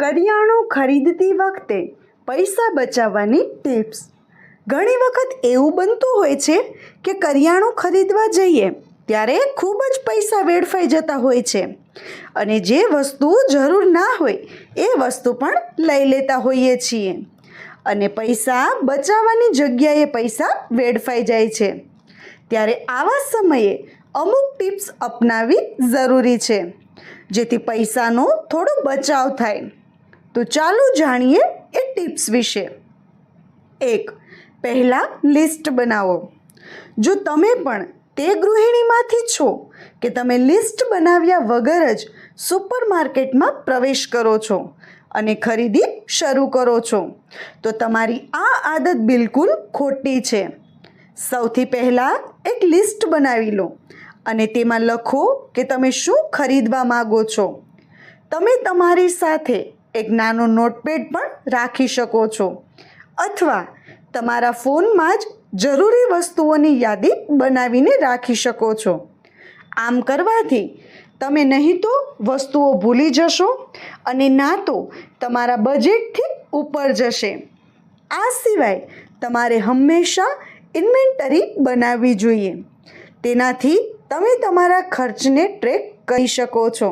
કરિયાણું ખરીદતી વખતે પૈસા બચાવવાની ટિપ્સ. ઘણી વખત એવું બનતું હોય છે કે કરિયાણું ખરીદવા જઈએ ત્યારે ખૂબ જ પૈસા વેડફાઈ જતા હોય છે અને જે વસ્તુ જરૂર ના હોય એ વસ્તુ પણ લઈ લેતા હોઈએ છીએ. અને પૈસા બચાવવાની જગ્યાએ પૈસા વેડફાઈ જાય છે. ત્યારે આવા સમયે અમુક ટિપ્સ અપનાવી જરૂરી છે જેથી પૈસાનો થોડો બચાવ થાય. તો ચાલો જાણીએ એ ટિપ્સ વિશે. એક, પહેલાં લિસ્ટ બનાવો. જો તમે પણ તે ગૃહિણીમાંથી છો કે તમે લિસ્ટ બનાવ્યા વગર જ સુપર માર્કેટમાં પ્રવેશ કરો છો અને ખરીદી શરૂ કરો છો, તો તમારી આ આદત બિલકુલ ખોટી છે. સૌથી પહેલાં એક લિસ્ટ બનાવી લો અને તેમાં લખો કે તમે શું ખરીદવા માગો છો. તમે તમારી સાથે એક નાનો નોટપેડ પણ રાખી શકો છો. અથવા તમારા ફોનમાં જ જરૂરી વસ્તુઓની યાદી બનાવીને રાખી શકો છો. આમ કરવાથી તમે નહીં તો વસ્તુઓ ભૂલી જશો અને ના તો તમારા બજેટથી ઉપર જશે. આ સિવાય તમારે હંમેશા ઇન્વેન્ટરી બનાવવી જોઈએ. તેનાથી તમે તમારા ખર્ચને ટ્રેક કરી શકો છો.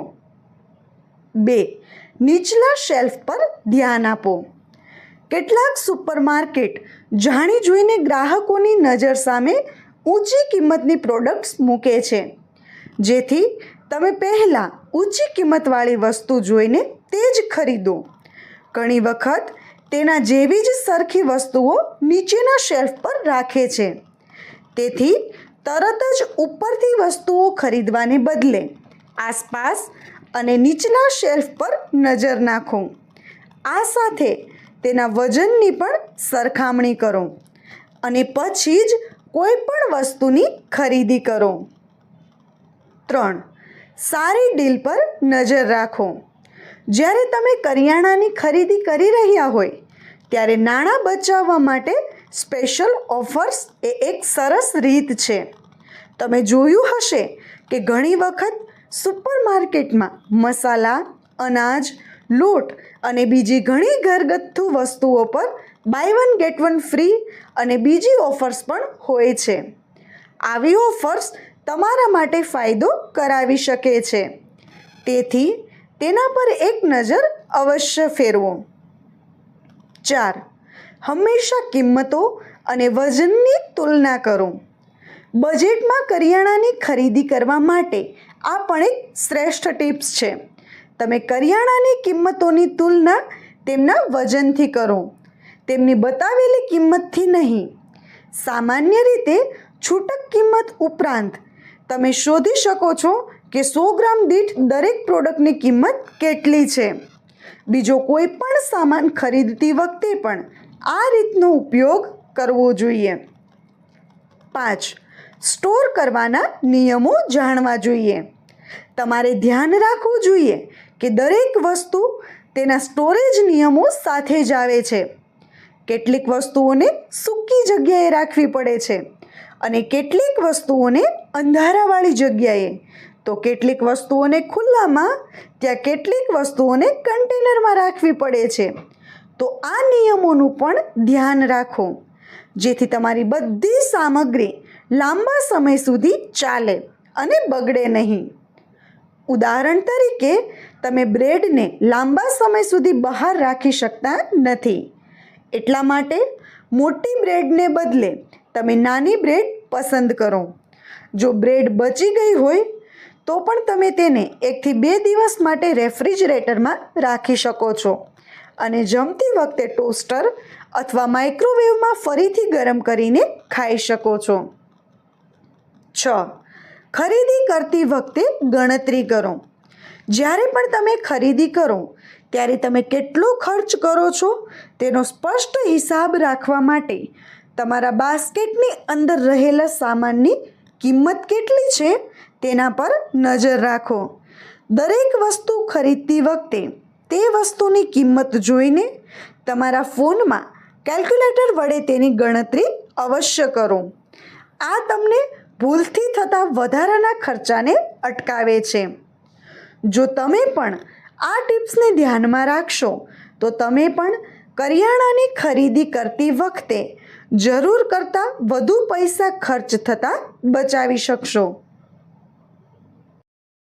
બે નીચલા શેલ્ફ પર ધ્યાન આપો. કેટલાક સુપરમાર્કેટ જાણી જોઈને ગ્રાહકોની નજર સામે ઊંચી કિંમતની પ્રોડક્ટ્સ મૂકે છે. જેથી તમે પહેલાં ઊંચી કિંમતવાળી વસ્તુ જોઈને તે જ ખરીદો. ઘણી વખત તેના જેવી જ સરખી વસ્તુઓ નીચેના શેલ્ફ પર રાખે છે. તેથી તરત જ ઉપરથી વસ્તુઓ ખરીદવાને બદલે આસપાસ અને નીચલા શેલ્ફ પર નજર નાખો. આ સાથે તેના વજનની પણ સરખામણી કરો અને પછી જ કોઈ પણ વસ્તુની ખરીદી કરો. ત્રણ. સારી ડીલ પર નજર રાખો. જ્યારે તમે કરિયાણાની ખરીદી કરી રહ્યા હોય, ત્યારે નાણાં બચાવવા માટે સ્પેશિયલ ઓફર્સ એ એક સરસ રીત છે. તમે જોયું હશે કે ઘણી વખત સુપર માર્કેટમાં મસાલા, અનાજ, લોટ અને બીજી ઘણી ઘરગથ્થુ વસ્તુઓ પર buy one get one free અને બીજી ઓફર્સ પણ હોય છે. આવી ઓફર્સ તમારા માટે ફાયદો કરાવી શકે છે. તેથી તેના પર એક નજર અવશ્ય ફેરવો. ચાર, હંમેશા કિંમતો અને વજનની તુલના કરો. બજેટમાં કરિયાણાની ખરીદી કરવા માટે આ પણ એક શ્રેષ્ઠ ટિપ્સ છે. તમે કરિયાણાની કિંમતોની તુલના તેમના વજનથી કરો. તેમની બતાવેલી કિંમતથી નહીં. સામાન્ય રીતે છૂટક કિંમત ઉપરાંત તમે શોધી શકો છો કે સો ગ્રામ દીઠ દરેક પ્રોડક્ટની કિંમત કેટલી છે. બીજો કોઈ પણ સામાન ખરીદતી વખતે પણ આ રીતનો ઉપયોગ કરવો જોઈએ. પાંચ સ્ટોર કરવાના નિયમો જાણવા જોઈએ. તમારે ધ્યાન રાખવું જોઈએ કે દરેક વસ્તુ તેના સ્ટોરેજ નિયમો સાથે જ આવે છે. કેટલીક વસ્તુઓને સૂકી જગ્યાએ રાખવી પડે છે અને કેટલીક વસ્તુઓને અંધારાવાળી જગ્યાએ. તો કેટલીક વસ્તુઓને ખુલ્લામાં, ત્યાં કેટલીક વસ્તુઓને કન્ટેનરમાં રાખવી પડે છે. તો આ નિયમોનું પણ ધ્યાન રાખો. જેથી તમારી બધી સામગ્રી લાંબા સમય સુધી ચાલે અને બગડે નહીં. ઉદાહરણ તરીકે, તમે બ્રેડને લાંબા સમય સુધી બહાર રાખી શકતા નથી. એટલા માટે મોટી બ્રેડને બદલે તમે નાની બ્રેડ પસંદ કરો. જો બ્રેડ બચી ગઈ હોય, તો પણ તમે તેને એકથી બે દિવસ માટે રેફ્રિજરેટરમાં રાખી શકો છો અને જમતી વખતે ટોસ્ટર અથવા માઇક્રોવેવમાં ફરીથી ગરમ કરીને ખાઈ શકો છો. છ. ખરીદી કરતી વખતે ગણતરી કરો. જ્યારે પણ તમે ખરીદી કરો, ત્યારે તમે કેટલો ખર્ચ કરો છો તેનો સ્પષ્ટ હિસાબ રાખવા માટે તમારા બાસ્કેટની અંદર રહેલા સામાનની કિંમત કેટલી છે તેના પર નજર રાખો. દરેક વસ્તુ ખરીદતી વખતે તે વસ્તુની કિંમત જોઈને તમારા ફોનમાં કેલ્ક્યુલેટર વડે તેની ગણતરી અવશ્ય કરો. આ તમને ભૂલથી થતા વધારાના ખર્ચાને અટકાવે છે. જો તમે પણ આ ટિપ્સને ધ્યાનમાં રાખશો, તો તમે પણ કરિયાણાની ખરીદી કરતી વખતે જરૂર કરતાં વધુ પૈસા ખર્ચ થતાં બચાવી શકશો.